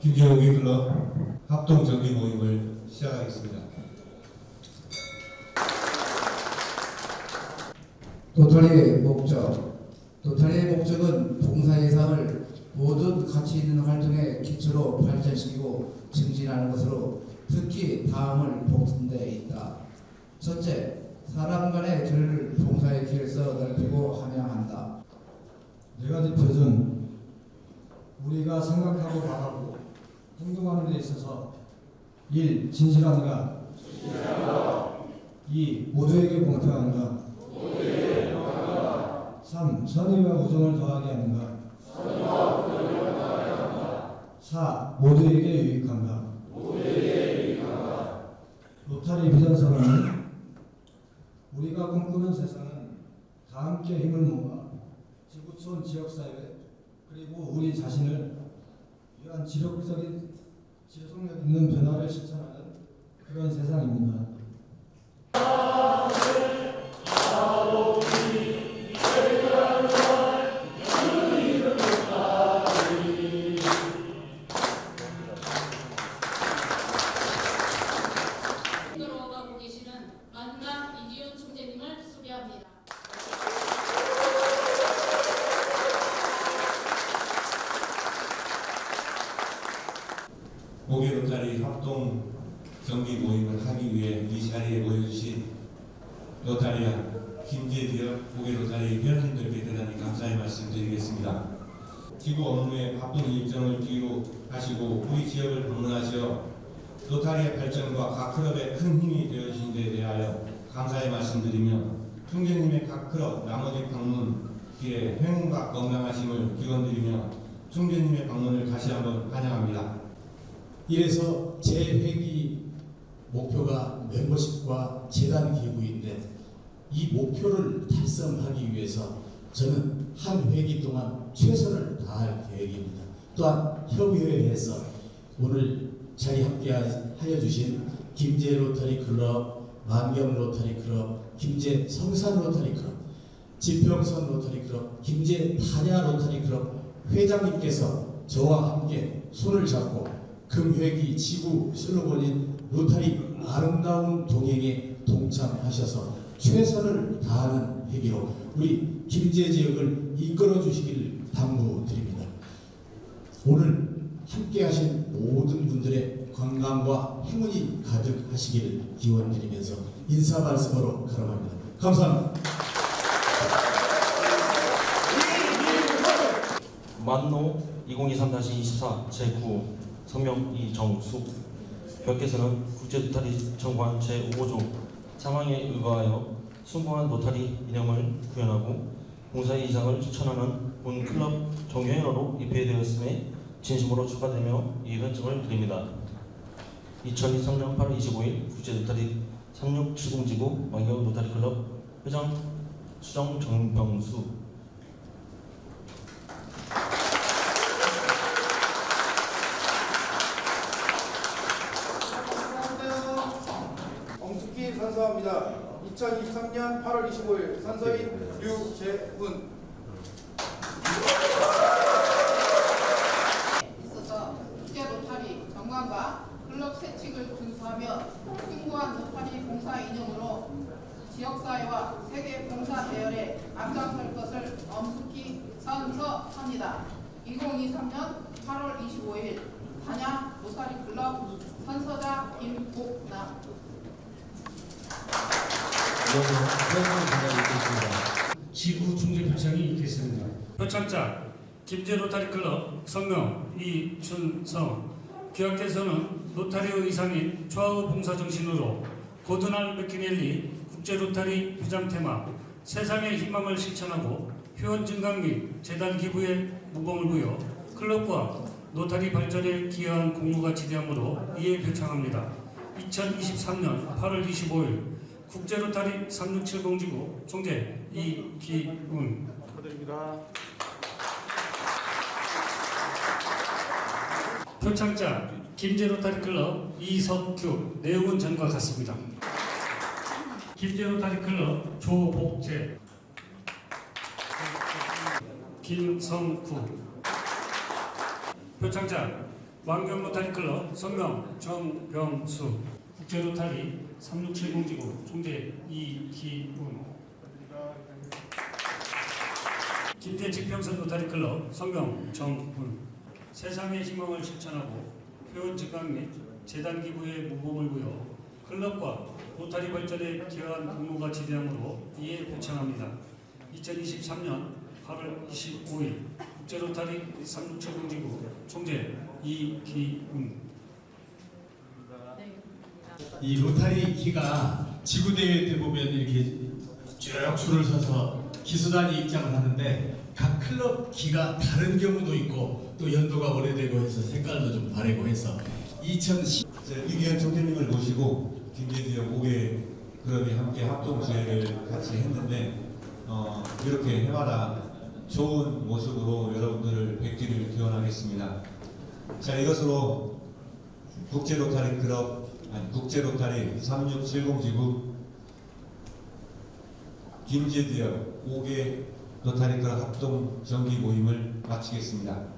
김재호기 클럽 합동 정기 모임을 시작하겠습니다. 도타리의 목적 도타리의 목적은 봉사 예산을 모든 가치 있는 활동의 기초로 발전시키고 증진하는 것으로 특히 다음을 복습 데 있다. 첫째, 사람 간의 교류를 봉사의 길에서 넓히고 함양한다. 네 가지 표준 우리가 생각하고 바라고 행동하는 데 있어서 1. 진실한가 2. 모두에게 공평한가 3. 선의와 우정을 더하게 하는가 4. 모두에게 유익한가 로타리 비전선언은 우리가 꿈꾸는 세상은 다 함께 힘을 모아 지구촌 지역사회 그리고 우리 자신을 지속적인 지속력 있는 변화를 실천하는 그런 세상입니다. 500원짜리 합동 경기 모임을 하기 위해 이 자리에 모여주신 노타리아 김재지역 고개로자리 회원님들께 대단히 감사의 말씀드리겠습니다. 지구 업무에 바쁜 일정을 뒤로 하시고 우리 지역을 방문하시어 노타리의 발전과 각 클럽의 큰 힘이 되어주신 데 대하여 감사의 말씀드리며 총재님의 각 클럽 나머지 방문 기회 행운과 건강하심을 기원드리며 총재님의 방문을 다시 한번 환영합니다. 이래서 제 회기 목표가 멤버십과 재단 기부인데 이 목표를 달성하기 위해서 저는 한 회기 동안 최선을 다할 계획입니다. 또한 협의회에서 오늘 자리 함께 하여 주신 김제 로터리 클럽, 만경 로터리 클럽, 김제 성산 로터리 클럽, 지평선 로터리 클럽, 김제 탄야 로터리 클럽 회장님께서 저와 함께 손을 잡고 금회기 지구 슬로건인 로타리 아름다운 동행에 동참하셔서 최선을 다하는 회기로 우리 김제 지역을 이끌어 주시길 당부드립니다. 오늘 함께 하신 모든 분들의 건강과 행운이 가득하시기를 기원드리면서 인사 말씀으로 가름합니다. 감사합니다. 만노 2023-24 제9 성명 이정숙 벽께서는 국제노타리 정관 제5조 상황에 의거하여 숭고한 노타리 이념을 구현하고 봉사의 이상을 추천하는 본 클럽 정회원으로 입회되었음에 진심으로 축하드리며 이 현증을 드립니다. 2023년 8월 25일 국제노타리 3670지구 만경 노타리 클럽 회장 수정 정병수 선서합니다. 2023년 8월 25일 선서인 류재훈 있어서 국제 로타리 정관과 클럽 세칙을 준수하며 승부한 로타리 봉사 이념으로 지역사회와 세계 봉사 대열에 앞장설 것을 엄숙히 선서합니다. 2023년 8월 25일 단양 로타리 클럽 선서자 김복남 있겠습니다. 지구 중재 표창이 있겠습니다. 표창자 김제 로타리 클럽 성명 이춘성 기획께서는 로타리오 이상인 좌우 봉사 정신으로 고드날 맥키넬리 국제 로타리 회장 테마 세상의 희망을 실천하고 회원 증강 및 재단 기부에 무공을 부여 클럽과 노타리 발전에 기여한 공로가 지대하므로 이에 표창합니다. 2023년 8월 25일 국제 로타리 3670지구 총재 이기훈. 표창자 김제 로타리 클럽 이석규. 내용은 전과 같습니다. 김제 로타리 클럽 조복재. 김성구. 표창자 왕경 로타리 클럽 성명 정병수 국제 로타리 3670지구 총재 이기훈. 김태직 평선 로타리 클럽 성명 정훈. 세상의 희망을 실천하고 표현 증강 및 재단 기부에 모범을 부여 클럽과 로타리 발전에 기여한 공로가 지대함으로 이에 표창합니다. 2023년 8월 25일 국제 로타리 3670지구 총재 이기훈 이 로타리 키가 지구 대회 때 보면 이렇게 쭉 줄을 서서 기수단이 입장을 하는데 각 클럽 키가 다른 경우도 있고 또 연도가 오래되고 해서 색깔도 좀 다르고 해서 2010 이제 이기현 총재님을 모시고 김재지역 5개 클럽이 함께 합동 수회를 같이 했는데 어, 이렇게 해마다 좋은 모습으로 여러분들을 뵙기를 기원하겠습니다. 자 이것으로 국제 로타리 클럽 국제 로타리 3670 지구 김제지역 5개 로타리 클럽 합동 정기 모임을 마치겠습니다.